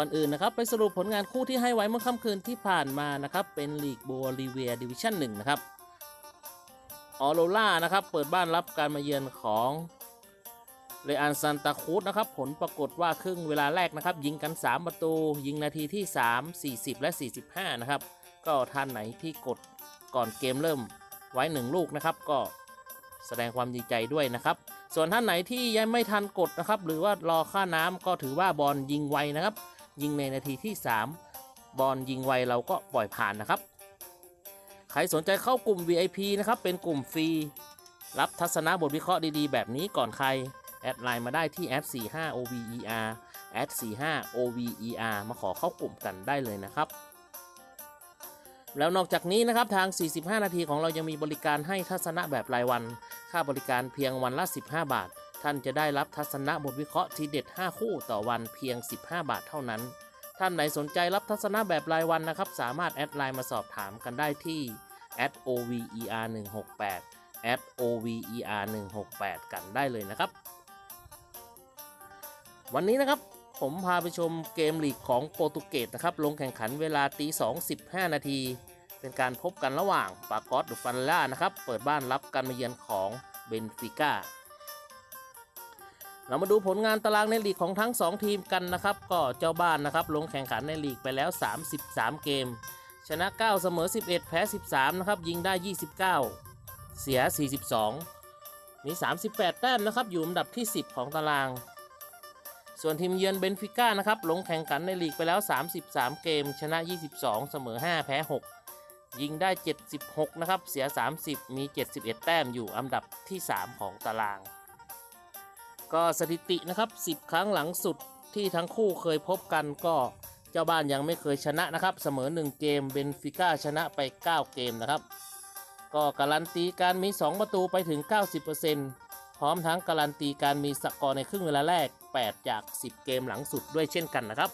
ก่อนอื่นนะครับ ไปสรุปผลงานคู่ที่ให้ไว้เมื่อค่ำคืนที่ผ่านมานะครับ เป็นลีกโบลิเวียดิวิชั่น1นะครับออโรล่านะครับ เปิดบ้านรับการมาเยือนของเรอันซันตาคูดนะครับ ผลปรากฏว่าครึ่งเวลาแรกนะครับ ยิงกัน 3 ประตู ยิงนาทีที่ 3 40 และ 45 นะครับ ก็ท่านไหนที่กดก่อนเกมเริ่มไว้หนึ่งลูกนะครับ ก็แสดงความดีใจด้วยนะครับ ส่วนท่านไหนที่ยังไม่ทันกดนะครับ หรือว่ารอค่าน้ำก็ถือว่าบอลยิงไวนะครับ ยิงในนาทีที่ 3 บอลยิงไวเราก็ปล่อยผ่านนะครับ ใครสนใจเข้ากลุ่ม VIP นะครับ เป็นกลุ่มฟรี รับทัศนะบทวิเคราะห์ดีๆ แบบนี้ก่อนใคร แอดไลน์มาได้ที่ @45 OVER @45 OVER มาขอเข้ากลุ่มกันได้เลยนะครับ แล้วนอกจากนี้นะครับทาง 45 นาทีของเรายังมีบริการให้ทัศนะแบบรายวัน ค่าบริการเพียงวันละ 15 บาท ท่านจะได้รับทัศนะบทวิเคราะห์ทีเด็ด 5 คู่ต่อวันเพียง 15 บาทเท่านั้น ท่านไหนสนใจรับทัศนะแบบรายวันนะครับ สามารถแอดไลน์มาสอบถามกันได้ที่ @over 168 @over 168 กันได้เลยนะครับ วันนี้นะครับผมพาไปชมเกมลีกของโปรตุเกสนะครับ ลงแข่งขันเวลาตี2 15 นาที เป็นการพบกันระหว่างปากอสดูฟันล่านะครับ เปิดบ้านรับการมาเยือนของเบนฟิก้า เรามาดูผลงานตารางในลีกของทั้ง 2 ทีมกันนะครับ ก็เจ้าบ้านนะครับลงแข่งขันในลีกไปแล้ว 33 เกม ชนะ 9 เสมอ 11 แพ้ 13 นะครับ ยิงได้ 29 เสีย 42 มี 38 แต้มนะครับ อยู่อันดับที่ 10 ของตาราง ส่วนทีมเยือนเบนฟิก้านะครับลงแข่งขันในลีกไปแล้ว 33 เกม ชนะ 22 เสมอ 5 แพ้ 6 ยิงได้ 76 นะครับ เสีย 30 มี 71 แต้มอยู่อันดับที่ 3 ของตาราง ก็สถิตินะครับ 10 ครั้งหลังสุดที่ทั้งคู่เคยพบกันก็เจ้าบ้านยังไม่เคยชนะนะครับ เสมอ 1 เกมเบนฟิก้าชนะไป 9 เกมนะครับ ก็การันตีการมี 2 ประตูไปถึง 90%พร้อมทั้งการันตีการมีสกอร์ในครึ่งเวลาแรก 8 จาก 10 เกมหลังสุดด้วยเช่นกันนะครับ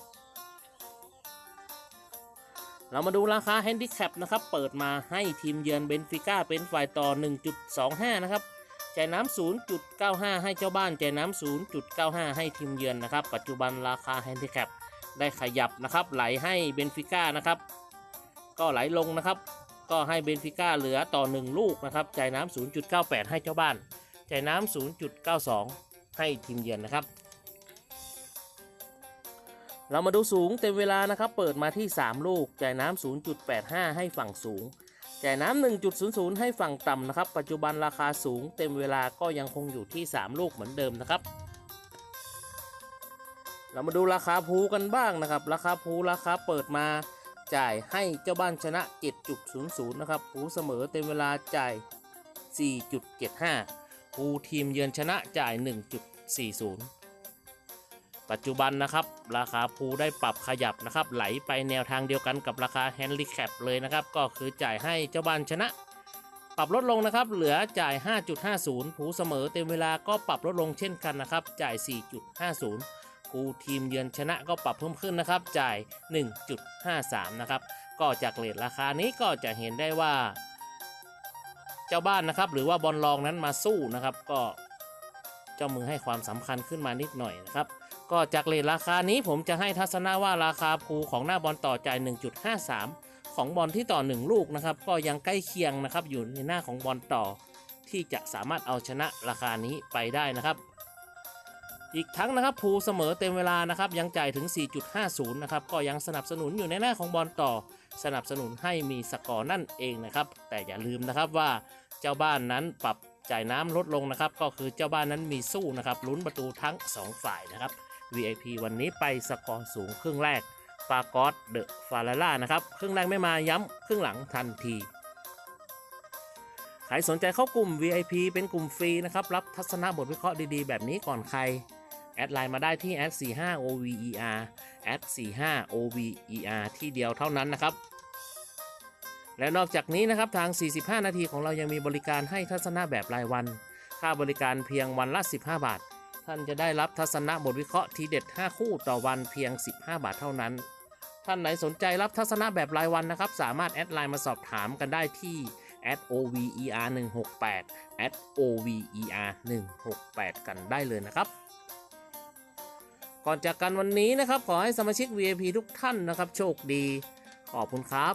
เรามาดูราคาแฮนดิแคปนะครับ เปิดมาให้ทีมเยือนเบนฟิก้าเป็นฝ่ายต่อ 1.25 นะครับ จ่ายน้ำ 0.95 ให้เจ้าบ้านจ่ายน้ำ 0.95 ให้ทีมเยือนนะครับ ปัจจุบันราคาแฮนดิแคปได้ขยับนะครับไหลให้เบนฟิก้านะครับ ก็ไหลลงนะครับ ก็ให้เบนฟิก้าเหลือต่อ 1 ลูกนะครับจ่ายน้ำ 0.98 ให้เจ้าบ้านจ่ายน้ำ 0.92 ให้ทีมเยือนนะครับเรามาดูสูงเต็มเวลานะครับ เปิดมาที่ 3 ลูก จ่ายน้ำ 0.85 ให้ฝั่งสูง จ่ายน้ำ 1.00 ให้ฝั่งต่ำนะครับ ปัจจุบันราคาสูงเต็มเวลาก็ยังคงอยู่ที่ 3 ลูกเหมือนเดิมนะครับ เรามาดูราคาภูกันบ้างนะครับ ราคาภูราคาเปิดมาจ่ายให้เจ้าบ้านชนะ 7.00 นะครับภูเสมอเต็มเวลาจ่าย 4.75ภูทีมเยือนชนะจ่าย 1.40 ปัจจุบันนะครับราคาภูได้ปรับขยับนะครับ ไหลไปแนวทางเดียวกันกับราคาแฮนดิแคปเลยนะครับ ก็คือจ่ายให้เจ้าบ้านชนะ ปรับลดลงนะครับ เหลือจ่าย 5.50ภูเสมอเต็มเวลาก็ปรับลดลงเช่นกันนะครับ จ่าย 4.50ภูทีมเยือนชนะก็ปรับเพิ่มขึ้นนะครับ จ่าย 1.53 นะครับ ก็จากเลทราคานี้ก็จะเห็นได้ว่า เจ้าบ้านนะครับ หรือว่าบอลลองนั้นมาสู้นะครับ ก็เจ้ามือให้ความสำคัญขึ้นมานิดหน่อยนะครับ ก็จากเลทราคานี้ผมจะให้ทัศนะว่าราคาภูของหน้าบอลต่อจ่าย 1.53 ของบอลที่ต่อ 1 ลูกนะครับ ก็ยังใกล้เคียงนะครับอยู่ในหน้าของบอลต่อ ที่จะสามารถเอาชนะราคานี้ไปได้นะครับ อีกทั้งนะครับภูเสมอเต็มเวลานะครับยังจ่ายถึง 4.50 นะครับก็ยังสนับสนุนอยู่ในหน้าของบอลต่อ สนับสนุนให้มีสกอร์นั่นเองนะครับ แต่อย่าลืมนะครับว่าเจ้าบ้านนั้นปรับจ่ายน้ำลดลงนะครับ ก็คือเจ้าบ้านนั้นมีสู้นะครับลุ้นประตูทั้ง 2 ฝ่ายนะครับ VIP วันนี้ไปสกอร์สูงครึ่งแรกปากอสเดอะฟาราล่านะครับครึ่งแรกไม่มาย้ำครึ่งหลังทันทีใครสนใจเข้ากลุ่ม VIP เป็นกลุ่มฟรีนะครับ รับทัศนบทวิเคราะห์ดีๆ แบบนี้ก่อนใคร แอดไลน์มาได้ที่แอด45 over แอด45 over ที่เดียวเท่านั้นนะครับ และนอกจากนี้นะครับทาง 45 นาทีของเรายังมีบริการให้ทัศนะแบบรายวัน ค่าบริการเพียงวันละ 15 บาท ท่านจะได้รับทัศนะบทวิเคราะห์ทีเด็ด 5 คู่ต่อวันเพียง 15 บาทเท่านั้น ท่านไหนสนใจรับทัศนะแบบรายวันนะครับ สามารถแอดไลน์มาสอบถามกันได้ที่ over 168 over 168กันได้เลยนะครับ ก่อนจากกันวันนี้นะครับ ขอให้สมาชิก VIP ทุกท่านนะครับ โชคดี ขอบคุณครับ